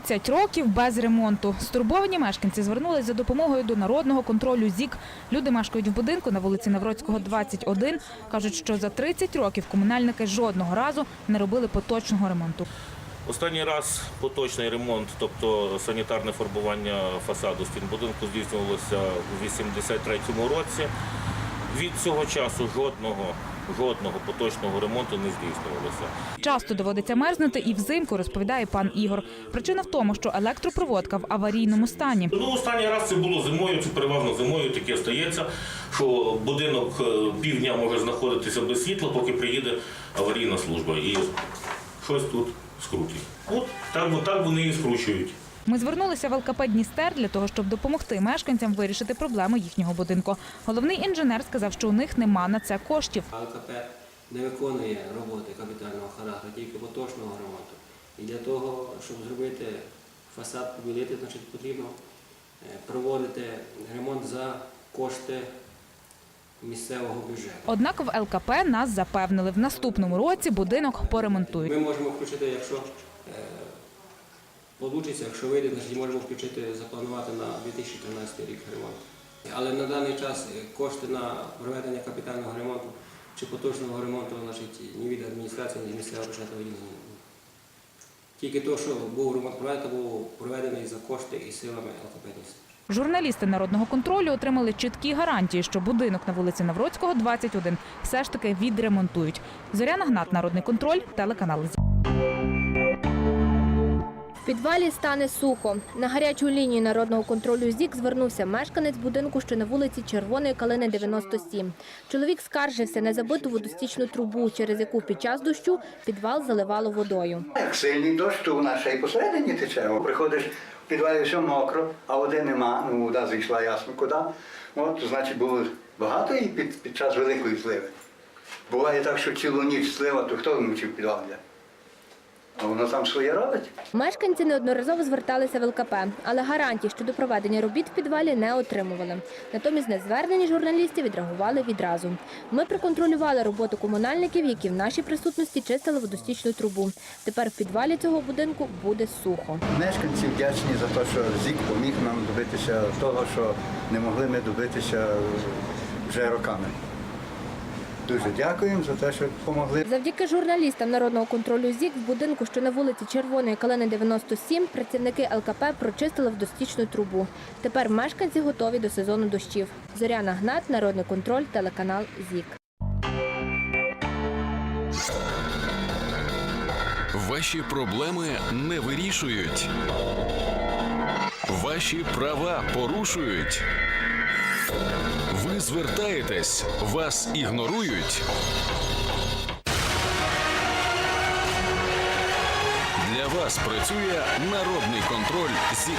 30 років без ремонту. Стурбовані мешканці звернулись за допомогою до народного контролю ЗІК. Люди мешкають в будинку на вулиці Навроцького, 21. Кажуть, що за 30 років комунальники жодного разу не робили поточного ремонту. Останній раз поточний ремонт, тобто санітарне фарбування фасаду стін будинку здійснювалося у 83-му році. Від цього часу жодного, жодного поточного ремонту не здійснювалося. Часто доводиться мерзнути і взимку, розповідає пан Ігор. Причина в тому, що електропроводка в аварійному стані. Ну, останній раз це було зимою, це переважно зимою таке стається, що будинок е, півдня може знаходитися без світла, поки приїде аварійна служба і щось тут скрутить. От так, так вони і скручують. Ми звернулися в ЛКП Дністер для того, щоб допомогти мешканцям вирішити проблему їхнього будинку. Головний інженер сказав, що у них нема на це коштів. АЛКП не виконує роботи капітального характеру, тільки поточного ремонту. І для того, щоб зробити фасад побілити, значить потрібно е, проводити ремонт за кошти місцевого бюджету. Однак в ЛКП нас запевнили, в наступному році будинок поремонтують. Ми можемо включити, якщо е, получиться, якщо вийде, значить можемо включити, запланувати на 2013 рік ремонт. Але на даний час е, кошти на проведення капітального ремонту чи поточного ремонту, значить, ні від адміністрації, ні місцевого бюджету виділені. Тільки то, що був ремонт проведений, був проведений за кошти і силами ЛКП Журналісти народного контролю отримали чіткі гарантії, що будинок на вулиці Навроцького, 21, все ж таки відремонтують. Зоряна Гнат, народний контроль, телеканал підвалі стане сухо. На гарячу лінію народного контролю ЗІК звернувся мешканець будинку, що на вулиці Червоної Калини 97. Чоловік скаржився на забиту водостічну трубу, через яку під час дощу підвал заливало водою. Як сильний дощ, то вона ще й посередині тече. Приходиш в підвалі все мокро, а води нема, ну вода зійшла ясно куди. От, значить, було багато і під, під час великої зливи. Буває так, що цілу ніч слива, то хто вночі підвал йде? А воно там своє робить. Мешканці неодноразово зверталися в ЛКП, але гарантій щодо проведення робіт в підвалі не отримували. Натомість на звернення журналістів відреагували відразу. Ми проконтролювали роботу комунальників, які в нашій присутності чистили водостічну трубу. Тепер в підвалі цього будинку буде сухо. Мешканці вдячні за те, що ЗІК поміг нам добитися того, що не могли ми добитися вже роками. Дуже дякуємо за те, що допомогли. Завдяки журналістам народного контролю ЗІК в будинку, що на вулиці Червоної Калини 97, працівники ЛКП прочистили водостічну трубу. Тепер мешканці готові до сезону дощів. Зоряна Гнат, народний контроль, телеканал ЗІК. Ваші проблеми не вирішують. Ваші права порушують. Ви звертаєтесь, вас ігнорують. Для вас працює народний контроль ЗІК.